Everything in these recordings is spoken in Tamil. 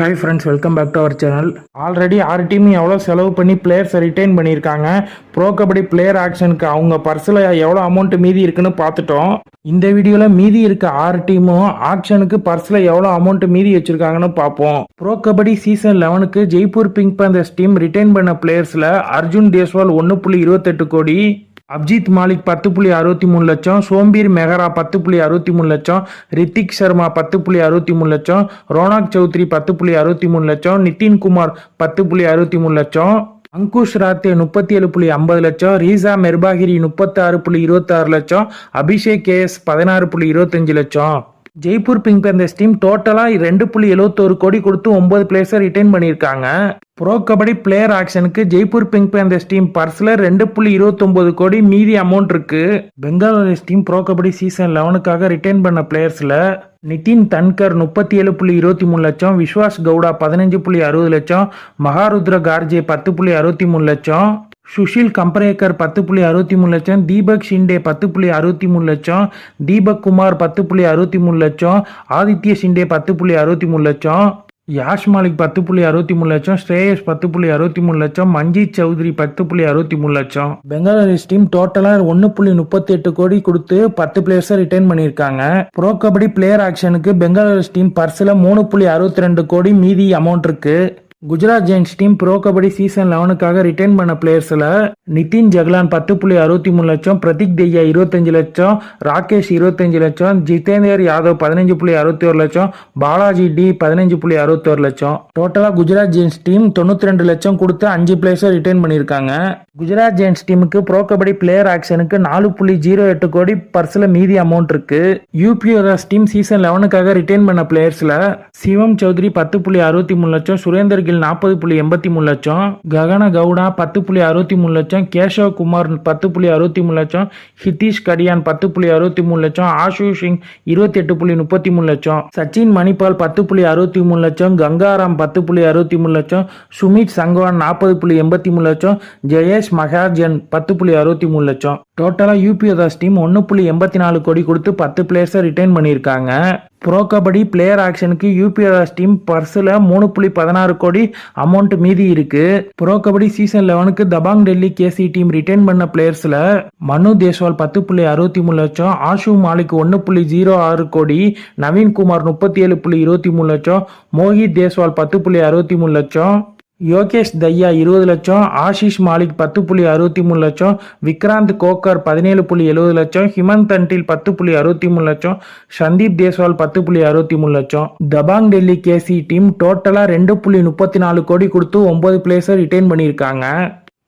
Hi friends welcome back to our channel already ஆறு டீம் எவ்வளோ செலவு பண்ணி பிளேயர்ஸை ரிட்டைன் பண்ணியிருக்காங்க. ப்ரோ கபடி பிளேயர் ஆக்ஷனுக்கு அவங்க பர்ஸில் எவ்வளோ அமௌண்ட் மீதி இருக்குன்னு பார்த்துட்டோம். இந்த வீடியோவில் மீதி இருக்க ஆறு டீமும் ஆக்ஷனுக்கு பர்ஸில் எவ்வளோ அமௌண்ட் மீதி வச்சுருக்காங்கன்னு பார்ப்போம். Pro kabaddi season லெவனுக்கு Jaipur pink panthers team retain பண்ண பிளேயர்ஸில் அர்ஜுன் தேஸ்வால் ஒன்று புள்ளி இருபத்தெட்டு கோடி. அப்ஜித் மாலிக் பத்து புள்ளி அறுபத்தி மூணு லட்சம் சோம்பீர் மெஹரா பத்து புள்ளி அறுபத்தி மூணு லட்சம் ரித்திக் சர்மா பத்து புள்ளி அறுபத்தி மூணு லட்சம் ரோனாக் சௌத்ரி பத்து புள்ளி அறுபத்தி மூணு லட்சம் நிதின்குமார் பத்து புள்ளி அறுபத்தி மூணு லட்சம் அங்குஷ் ராத்தே முப்பத்தி ஏழு புள்ளி ஐம்பது லட்சம் ரீசா மெர்பாகிரி முப்பத்தாறு புள்ளி இருபத்தாறு லட்சம் அபிஷேக் கேஎஸ் பதினாறு புள்ளி இருபத்தஞ்சு லட்சம். ஜெய்ப்பூர் பிங்க் பேந்தர்ஸ் டீம் டோட்டலாக ரெண்டு புள்ளி எழுபத்தோரு கோடி கொடுத்து ஒன்பது பிளேயர்ஸை ரிட்டைன் பண்ணியிருக்காங்க. ப்ரோ கபடி பிளேயர் ஆக்ஷனுக்கு ஜெய்ப்பூர் பிங்க் பேந்தர்ஸ் டீம் பர்ஸில் ரெண்டு புள்ளி இருபத்தொம்போது கோடி மீதி அமௌண்ட் இருக்கு. பெங்காலோரேஸ் டீம் ப்ரோ கபடி சீசன் லெவனுக்காக ரிட்டைன் பண்ண பிளேயர்ஸில் நிதின் தன்கர் முப்பத்தி ஏழு புள்ளி இருபத்தி மூணு லட்சம் விஸ்வாஸ் கவுடா பதினஞ்சு புள்ளி அறுபது லட்சம் மகாருத்ர கார்ஜே பத்து புள்ளி அறுபத்தி மூணு லட்சம் சுஷில் கம்பரேக்கர் பத்து புள்ளி அறுபத்தி மூணு லட்சம் தீபக் ஷிண்டே பத்து புள்ளி அறுபத்தி மூணு லட்சம் தீபக் குமார் பத்து புள்ளி அறுபத்தி மூணு லட்சம் ஆதித்ய ஷிண்டே பத்து புள்ளி அறுபத்தி மூணு லட்சம் யாஷ் மாலிக் பத்து புள்ளி அறுபத்தி மூணு லட்சம் ஸ்ரேயஸ் பத்து புள்ளி அறுபத்தி மூணு லட்சம் மஞ்சித் சௌத்ரி பத்து புள்ளி அறுபத்தி மூணு லட்சம். பெங்காலூரிஸ் டீம் டோட்டலாக ஒன்று புள்ளி முப்பத்தி எட்டு கோடி கொடுத்து பத்து பிளேயர்ஸை ரிட்டைன் பண்ணியிருக்காங்க. ப்ரோ கபடி பிளேயர் ஆக்ஷனுக்கு பெங்காலூரிஸ் டீம் பர்ஸில் மூணு புள்ளி அறுபத்தி ரெண்டு கோடி மீதி அமௌண்ட் இருக்குது Gujarat giants team pro Kabaddi season லெவனுக்காக retain பண்ண பிளேயர்ஸில் நிதின் ஜக்லான் பத்து புள்ளி அறுபத்தி மூணு லட்சம் பிரதீக் தெய்யா இருபத்தஞ்சு லட்சம் ராகேஷ் இருபத்தஞ்சு லட்சம் ஜிதேந்தர் யாதவ் பதினஞ்சு புள்ளி அறுபத்தி ஒரு லட்சம் பாலாஜி டி பதினஞ்சு புள்ளி அறுபத்தி ஒரு லட்சம் டோட்டலாக குஜராத் ஜெயின்ஸ் டீம் தொண்ணூற்றி ரெண்டு லட்சம் கொடுத்து அஞ்சு பிளேயர்ஸை ரிட்டைன் பண்ணியிருக்காங்க. குஜராத் ஜெயின்ஸ் டீமுக்கு ப்ரோ கபடி பிளேயர் ஆக்ஷனுக்கு நாலு புள்ளி ஜீரோ எட்டு கோடி பர்ஸில் மீதி அமௌண்ட் இருக்கு. யூபிஓஎஸ் டீம் சீசன் லெவனுக்காக ரிட்டைன் பண்ண பிளேயர்ஸில் சிவம் சௌத்ரி பத்து புள்ளி அறுபத்தி மூணு லட்சம் சுரேந்தர் கில் நாற்பது புள்ளி எண்பத்தி மூணு லட்சம் ககன கவுடா பத்து புள்ளி அறுபத்தி மூணு லட்சம் கேஷவ் குமார் பத்து புள்ளி அறுபத்தி மூணு லட்சம் ஹிதீஷ் கடியான் பத்து புள்ளி அறுபத்தி மூணு லட்சம் ஆஷு சிங் இருபத்தி எட்டு புள்ளி முப்பத்தி மூணு லட்சம் சச்சின் மணிபால் பத்து புள்ளி அறுபத்தி மூணு லட்சம் கங்காராம் பத்து புள்ளி அறுபத்தி மூணு லட்சம் சுமித் சங்கவான் நாற்பது புள்ளி எண்பத்தி மூணு லட்சம் ஜெயேஷ் மகாஜன் பத்து புள்ளி அறுபத்தி மூணு லட்சம். டோட்டலாக யூபிஎஸ்எஸ் டீம் ஒன்று புள்ளி எண்பத்தி நாலு கோடி கொடுத்து பத்து பிளேயர்ஸை ரிட்டைன் பண்ணியிருக்காங்க. ப்ரோ கபடி பிளேயர் ஆக்ஷனுக்கு யூபிஎஸ் டீம் பர்ஸில் மூணு புள்ளி பதினாறு கோடி அமௌண்ட் மீதி இருக்கு. Pro kabaddi season லெவனுக்கு Dabang Delhi KC team retain பண்ண பிளேயர்ஸில் மனு தேஸ்வால் பத்து புள்ளி அறுபத்தி மூணு லட்சம் ஆஷு மாலிக் ஒன்று புள்ளி ஜீரோ ஆறு கோடி நவீன்குமார் முப்பத்தி ஏழு புள்ளி இருபத்தி மூணு லட்சம் மோஹித் தேஸ்வால் பத்து புள்ளி அறுபத்தி மூணு லட்சம். யோகேஷ் தையா இருபது லட்சம் ஆஷிஷ் மாலிக் பத்து புள்ளி அறுபத்தி மூணு லட்சம் விக்ராந்த் கோக்கர் பதினேழு புள்ளி எழுபது லட்சம் ஹிமந்த் அன்டில் பத்து புள்ளி அறுபத்தி மூணு லட்சம் சந்தீப் தேஸ்வால் பத்து புள்ளி அறுபத்தி மூணு லட்சம். தபாங் டெல்லி கேசி டீம் டோட்டலாக ரெண்டு புள்ளி முப்பத்தி நாலு கோடி கொடுத்து ஒன்பது பிளேயர்ஸை ரிட்டைன் பண்ணியிருக்காங்க.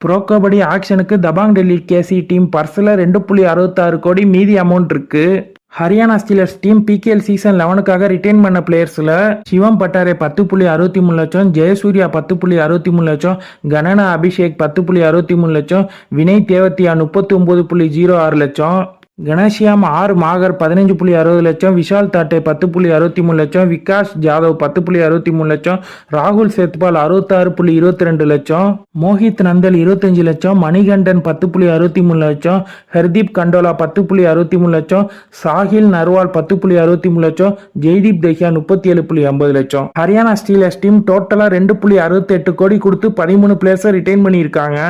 ப்ரோ கபடி ஆக்ஷனுக்கு தபாங் டெல்லி கேசி டீம் பர்ஸில் ரெண்டு புள்ளி அறுபத்தாறு கோடி மீதி அமௌண்ட் இருக்குது Haryana steelers team PKL season லெவனுக்காக retain பண்ண பிளேயர்ஸில் சிவம் பட்டாரே பத்து புள்ளி அறுபத்தி மூணு லட்சம் ஜெயசூர்யா பத்து புள்ளி அறுபத்தி மூணு லட்சம் கணனா அபிஷேக் பத்து புள்ளி அறுபத்தி மூணு லட்சம் வினய் தேவத்தியா முப்பத்தி ஒம்பது புள்ளி ஜீரோ ஆறு லட்சம் கணேஷியாம் ஆர் மாகர் பதினஞ்சு புள்ளி அறுபது லட்சம் விஷால் தாட்டே பத்து புள்ளி அறுபத்தி மூணு லட்சம் விகாஸ் ஜாதவ் பத்து புள்ளி அறுபத்தி மூணு லட்சம் ராகுல் சேத்பால் அறுபத்தாறு புள்ளி இருபத்தி ரெண்டு லட்சம் மோஹித் நந்தல் இருபத்தஞ்சு லட்சம் மணிகண்டன் பத்து புள்ளி அறுபத்தி மூணு லட்சம் ஹர்தீப் கண்டோலா பத்து புள்ளி அறுபத்தி மூணு லட்சம் சாஹில் நர்வால் பத்து புள்ளி அறுபத்தி மூணு லட்சம் ஜெய்தீப் தஹியா முப்பத்தி ஏழு புள்ளி ஐம்பது லட்சம். ஹரியானா ஸ்டீலர்ஸ் டீம் டோட்டலாக ரெண்டு புள்ளி அறுபத்தி எட்டு கோடி கொடுத்து பதிமூணு பிளேயர்ஸை ரிட்டைன் பண்ணியிருக்காங்க.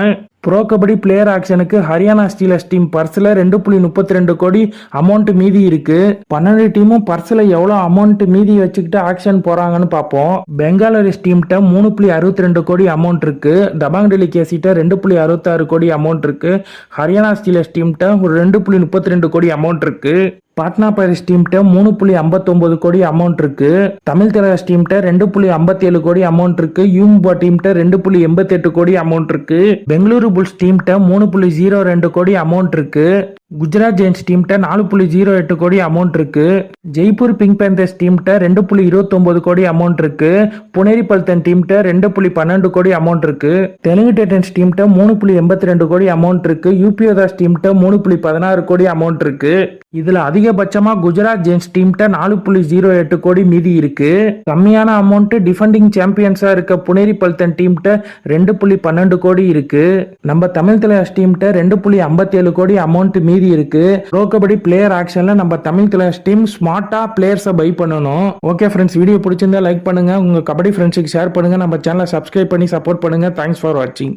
ப்ரோ கபடி பிளேயர் ஆக்ஷனுக்கு ஹரியானா ஸ்டீலர்ஸ் டீம் பர்ஸில் ரெண்டு புள்ளி முப்பத்தி ரெண்டு கோடி அமௌண்ட் மீதி இருக்கு. பன்னெண்டு டீமும் பர்ஸில் எவ்வளோ அமௌண்ட் மீதி வச்சுக்கிட்டு ஆக்ஷன் போறாங்கன்னு பார்ப்போம். பெங்காலரிஸ் டீம்கிட்ட மூணு புள்ளி அறுபத்தி ரெண்டு கோடி அமௌண்ட் இருக்கு. தபாங் டெல்லி கேசிட்ட ரெண்டு புள்ளி அறுபத்தாறு கோடி அமௌண்ட் இருக்கு. ஹரியானா ஸ்டீலர்ஸ் டீம்கிட்ட ஒரு ரெண்டு புள்ளி முப்பத்தி ரெண்டு கோடி அமௌண்ட் இருக்கு. பாட்னா பைரஸ் டீம்கிட்ட மூணு புள்ளி ஐம்பத்தொம்பது கோடி அமௌண்ட் இருக்கு. தமிழ் திரகாஸ் டீம்கிட்ட ரெண்டு புள்ளி ஐம்பத்தி ஏழு கோடி அமௌண்ட் இருக்கு. யூம்பா டீம்கிட்ட ரெண்டு புள்ளி எண்பத்தி எட்டு கோடி அமௌண்ட் இருக்கு. பெங்களூரு புல்ஸ் டீம்கிட்ட மூணு புள்ளி ஜீரோ ரெண்டு கோடி அமௌண்ட் இருக்கு. குஜராத் ஜெயின்ஸ் டீம்கிட்ட நாலு புள்ளி ஜீரோ எட்டு கோடி அமௌண்ட் இருக்கு. ஜெய்ப்பூர் பிங்க் பேந்தர்ஸ் டீம்கிட்ட ரெண்டு புள்ளி இருபத்தொன்பது கோடி அமௌண்ட் இருக்கு. புனேரி பல்தன் டீம்கிட்ட ரெண்டு புள்ளி பன்னெண்டு கோடி அமௌண்ட் இருக்கு. தெலுங்கு டைட்டன்ஸ் டீம்கிட்ட மூணு புள்ளி எண்பத்தி ரெண்டு கோடி அமௌண்ட் இருக்கு. யூபிஓதாஸ் டீம்கிட்ட மூணு புள்ளி பதினாறு கோடி அமௌண்ட் இருக்கு. இதுல அதிகபட்சமா குஜராத் ஜெயின்ஸ் டீம்கிட்ட நாலு புள்ளி ஜீரோ எட்டு கோடி மீதி இருக்கு. கம்மியான அமௌண்ட் டிஃபெண்டிங் சாம்பியன்ஸா இருக்க புனேரி பல்தன் டீம்கிட்ட ரெண்டு புள்ளி பன்னெண்டு கோடி இருக்கு. நம்ம தமிழ் தலைவாஸ் டீம்கிட்ட ரெண்டு புள்ளி ஐம்பத்தி ஏழு கோடி அமௌண்ட் மீதி மீதி இருக்கு. ப்ரோ கபடி பிளேயர் ஆக்ஷன்ல நம்ம தமிழ் கிளாஸ் டீம் ஸ்மார்ட்டா பிளேயர்ஸை பை பண்ணணும். ஓகே ஃப்ரெண்ட்ஸ் வீடியோ பிடிச்சிருந்தா லைக் பண்ணுங்க. உங்க கபடி ஃப்ரெண்ட்ஸுக்கு ஷேர் பண்ணுங்க. நம்ம சேனலை சப்ஸ்கிரைப் பண்ணி சப்போர்ட் பண்ணுங்க. தேங்க்ஸ் ஃபார் வாட்சிங்